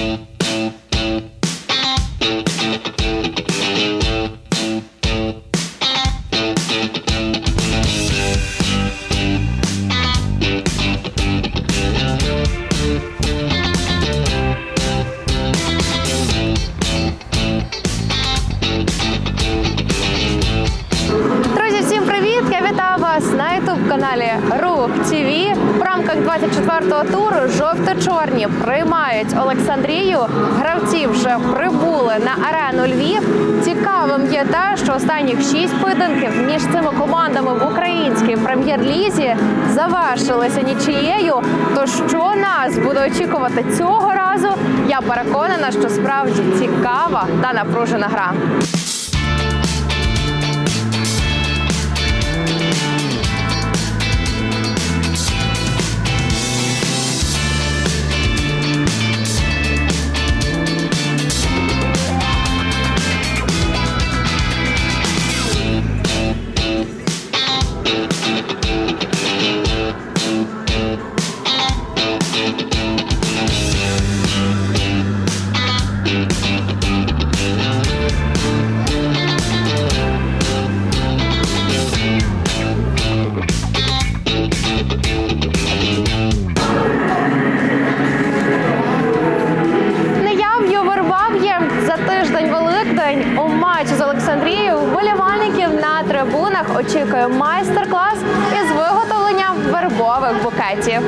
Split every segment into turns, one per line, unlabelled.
Друзі, всім привіт! Я вітаю вас на youtube каналі Рух ТВ. В рамках 24-го туру жовто-чорні приймають Олександрію. Гравці вже прибули на арену Львів. Цікавим є те, що останніх шість поєдинків між цими командами в українській прем'єр-лізі завершилися нічиєю. То що нас буде очікувати цього разу? Я переконана, що справді цікава та напружена гра. Очікує майстер-клас із виготовлення вербових букетів.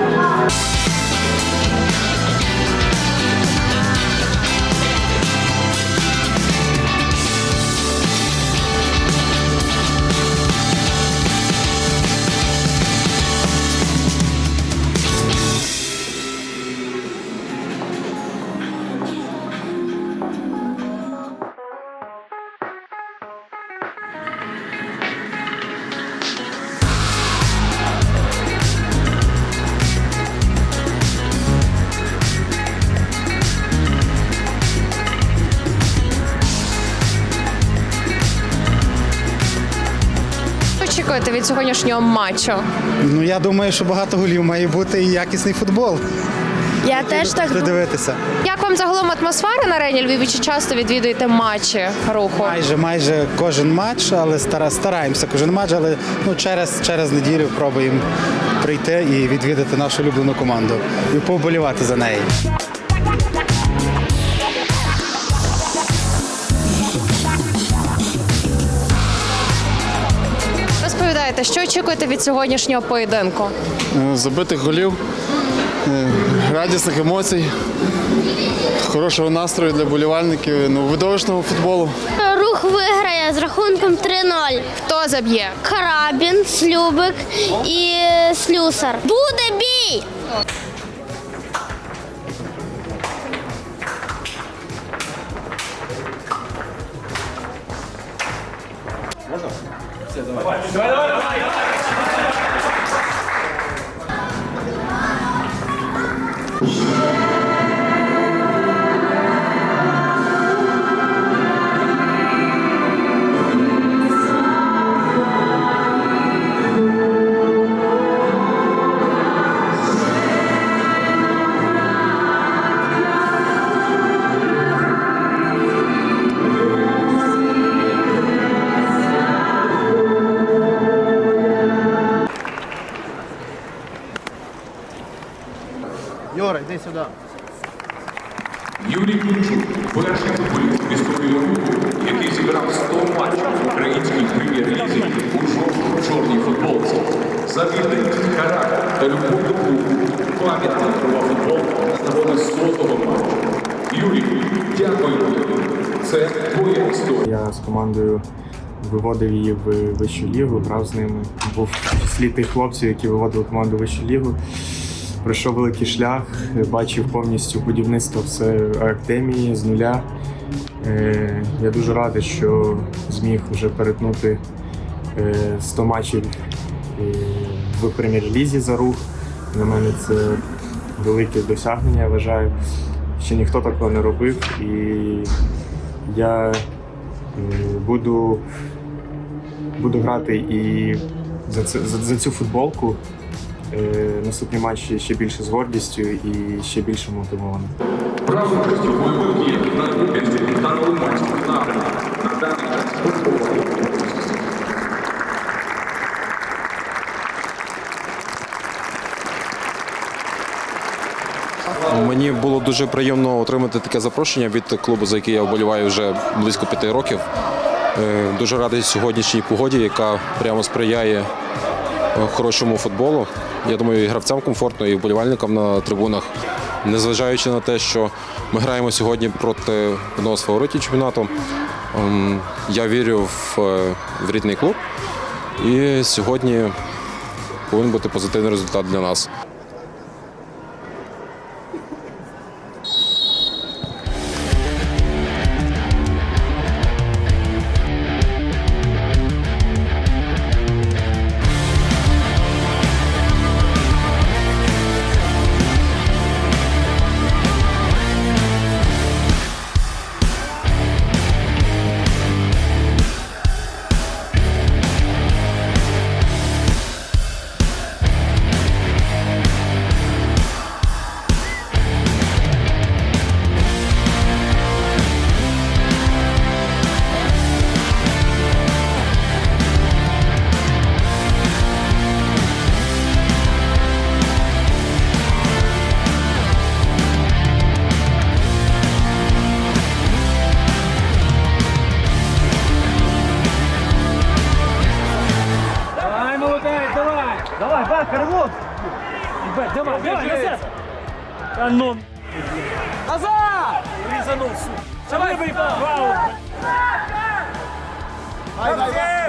Очікуєте від сьогоднішнього матчу?
Ну я думаю, що багато голів має бути і якісний футбол.
Я теж так думаю.
Придивитися.
Як вам загалом атмосфера на арені Львів? Чи часто відвідуєте матчі руху?
Майже майже кожен матч, але стара, стараємося кожен матч, але ну через, через неділю пробуємо прийти і відвідати нашу улюблену команду і поболівати за неї.
Розповідаєте, що очікуєте від сьогоднішнього поєдинку?
Е, забитих голів, е, радісних емоцій, хорошого настрою для болівальників, ну, видовищного футболу.
Рух виграє з рахунком 3-0.
Хто заб'є?
Карабін, Слюбик і Слюсар. Буде бій!
Юрій За характер та любов до клубу. Пам'ятна ігрова футболка з нагоди 100-го матчу. Юрій, тобі. Це твоя історія.
Я з командою виводив її в вищу лігу, грав з ними. Був числі тих хлопців, які виводили команду в вищу лігу. Пройшов великий шлях, бачив повністю будівництво все академії з нуля. Е, Я дуже радий, що зміг вже перетнути е, 100 матчів е, в прем'єр-лізі за рух. Для мене це велике досягнення, я вважаю. Ще ніхто такого не робив. І я буду, буду грати і за, за, за цю футболку. Е, Наступні матчі ще більше з гордістю і ще більше мотивований.
У бойових діях на Куп'янському та напрямках. На
було дуже приємно отримати таке запрошення від клубу, за який я вболіваю вже близько п'яти років. Е, Дуже радий сьогоднішній погоді, яка прямо сприяє е, хорошому футболу. Я думаю, і гравцям комфортно, і вболівальникам на трибунах. Незважаючи на те, що ми граємо сьогодні проти одного з фаворитів чемпіонату, ем, я вірю в, е, в рідний клуб. І сьогодні повинен бути позитивний результат для нас.
Давай, бак, Ебать, Давай, давай, назад! А ну! Назад! Резанул, сука! Давай, бий, фаул! Рожден!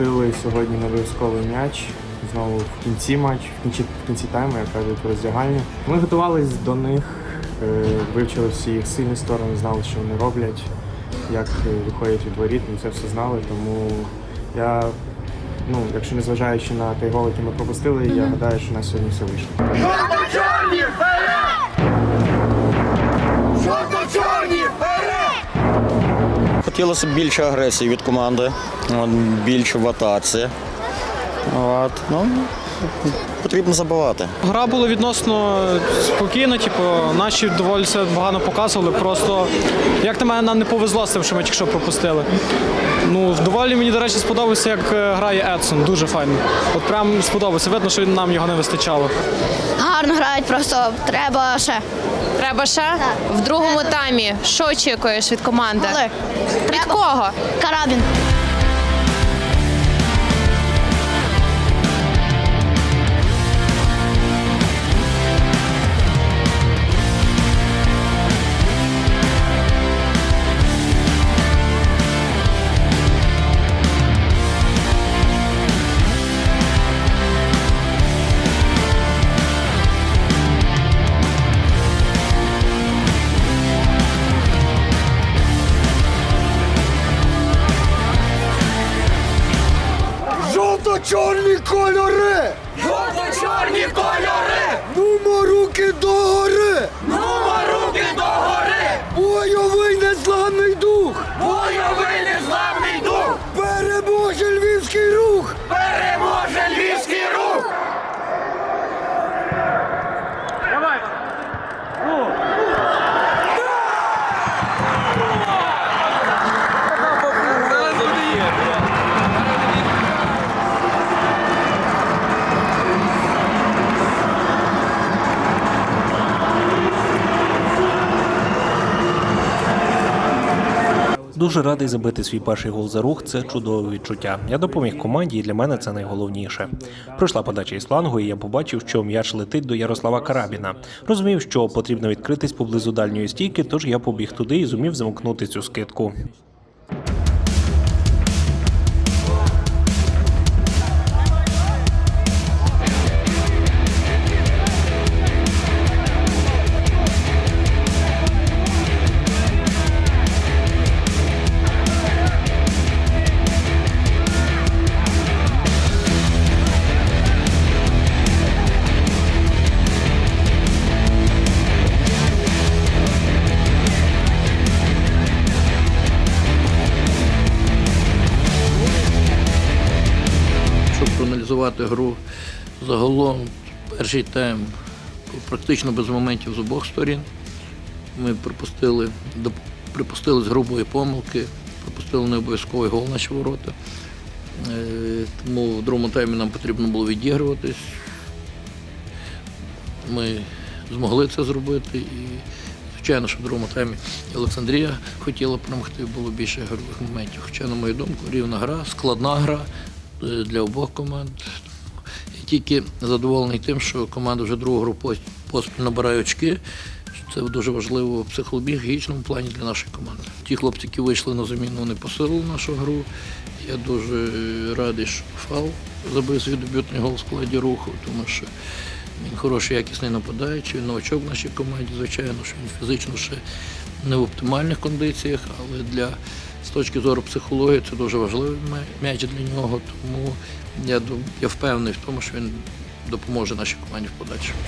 Пропустили сьогодні необов'язковий м'яч. Знову в кінці матч, в кінці, в кінці тайму, як кажуть, в роздягальні. Ми готувалися до них, е, вивчили всі їх сильні сторони, знали, що вони роблять, як е, виходять від воріт, ми це все знали. Тому я, ну, якщо не зважаючи на той гол, який ми пропустили, я гадаю, що у нас сьогодні все вийшло.
Хотілося б більше агресії від команди, більше в атаці. От, ну, потрібно забивати.
Гра була відносно спокійна, типу, наші доволі себе погано показували. Просто, як на мене, нам не повезло з тим, що ми тільки що пропустили. Ну, доволі мені, до речі, сподобався, як е, грає Едсон. Дуже файно. От прям сподобався. Видно, що нам його не вистачало.
Гарно грають, просто треба ще.
Треба ще в другому таймі. Що очікуєш від команди?
Голи.
Від кого?
Карабін.
Жовто-чорні кольори!
Дуже радий забити свій перший гол за рух. Це чудове відчуття. Я допоміг команді, і для мене це найголовніше. Пройшла подача із флангу, і я побачив, що м'яч летить до Ярослава Карабіна. Розумів, що потрібно відкритись поблизу дальньої стійки, тож я побіг туди і зумів замкнути цю скидку.
Контролювати гру. Загалом перший тайм практично без моментів з обох сторін. Ми припустили, припустили з грубої помилки, припустили не обов'язковий гол наші ворота. Е, Тому в другому таймі нам потрібно було відігруватись. Ми змогли це зробити. І, звичайно, що в другому таймі Олександрія хотіла перемогти, було більше ігрових моментів. Хоча, на мою думку, рівна гра, складна гра для обох команд. І тільки задоволений тим, що команда вже другу гру пос- поспіль набирає очки. Це дуже важливо в психологічному плані для нашої команди. Ті хлопці, які вийшли на заміну, вони посилили нашу гру. Я дуже радий, що Фал забив свій дебютний гол в складі руху, тому що він хороший, якісний нападаючий, новачок в нашій команді. Звичайно, що він фізично ще не в оптимальних кондиціях, але для з точки зору психології це дуже важливий м'я- м'яч для нього. Тому я, я впевнений в тому, що він допоможе нашій команді в подальшому.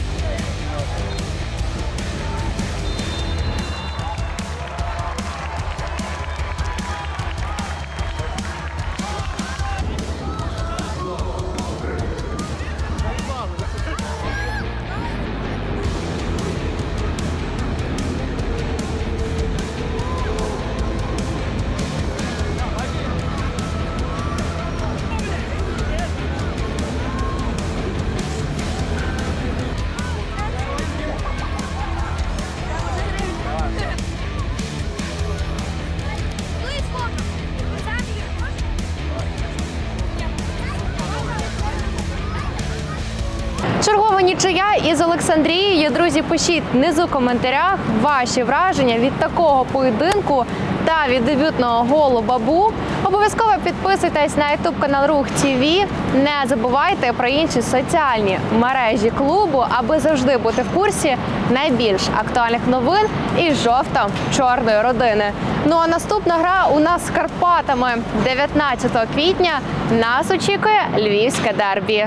Із Олександрією. Друзі, пишіть внизу в коментарях ваші враження від такого поєдинку та від дебютного голу бабу. Обов'язково підписуйтесь на youtube канал Рух ТВ. Не забувайте про інші соціальні мережі клубу, аби завжди бути в курсі найбільш актуальних новин із жовто-чорної родини. Ну а наступна гра у нас з Карпатами 19 квітня. Нас очікує львівське дербі.